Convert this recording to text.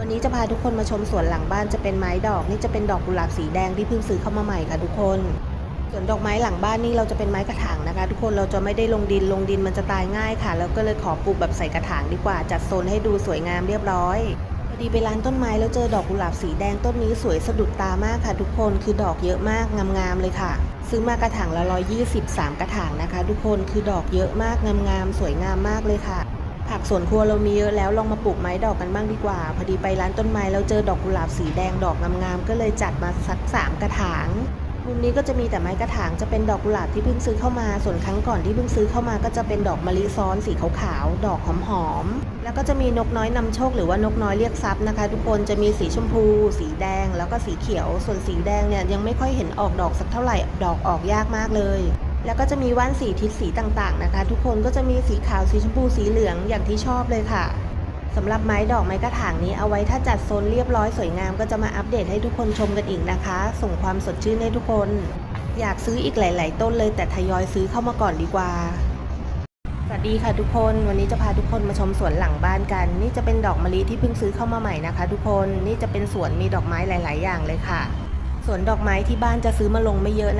วันนี้จะพาทุกคนมาชมสวนหลังบ้านจะเป็นไม้ดอก นี่จะเป็นดอกกุหลาบสีแดงที่เพิ่งซื้อเข้ามาใหม่ค่ะทุกคนส่วนดอกไม้หลังบ้านนี่เราจะเป็นไม้กระถางนะคะ ทุกคนเราจะไม่ได้ลงดินลงดินมันจะตายง่ายค่ะ แล้วก็เลยขอปลูกแบบใส่กระถางดีกว่า จัดโซนให้ดูสวยงามเรียบร้อยพอดีไปร้านต้นไม้แล้วเจอดอกกุหลาบสีแดงต้นนี้สวยสะดุดตามากค่ะ ทุกคนคือดอกเยอะมากงามๆเลยค่ะ ซื้อมากระถางละร้อยยี่สิบสามกระถางนะคะ ทุกคนคือดอกเยอะมากงามๆสวยงามมากเลยค่ะ ผักสวนครัวเรามีเยอะแล้วลองมาปลูกไม้ดอกกันบ้างดีกว่า พอดีไปร้านต้นไม้แล้วเจอดอกกุหลาบสีแดงดอกงามๆก็เลยจัดมาสักสามกระถางมุมนี้ก็จะมีแต่ไม้กระถางจะเป็นดอกกุหลาบที่เพิ่งซื้อเข้ามา ส่วนครั้งก่อนที่เพิ่งซื้อเข้ามาก็จะเป็นดอกมะลิซ้อนสีขาวๆ ดอกหอมๆ แล้วก็จะมีนกน้อยนำโชคหรือว่านกน้อยเรียกทรัพย์นะคะ ทุกคนจะมีสีชมพู สีแดง แล้วก็สีเขียว ส่วนสีแดงเนี่ยยังไม่ค่อยเห็นออกดอกสักเท่าไหร่ ดอกออกยากมากเลย แล้วก็จะมีว่านสีทิศสีต่างๆนะคะ ทุกคนก็จะมีสีขาวสีชมพูสีเหลืองอย่างที่ชอบเลยค่ะสำหรับไม้ดอกไม้กระถางนี้เอาไว้ถ้าจัดโซนเรียบร้อยสวยงามก็จะมาอัปเดตให้ทุกคนชมกันอีกนะคะ ส่งความสดชื่นให้ทุกคน อยากซื้ออีกหลาย ๆ ต้นเลยแต่ทยอยซื้อเข้ามาก่อนดีกว่าสวัสดีค่ะทุกคนวันนี้จะพาทุกคนมาชมสวนหลังบ้านกัน นี่จะเป็นดอกมะลิที่เพิ่งซื้อเข้ามาใหม่นะคะ ทุกคนนี่จะเป็นสวนมีดอกไม้หลาย ๆ อย่างเลยค่ะสวนดอกไม้ที่บ้านจะซื้อมาลงไม่เยอะนะ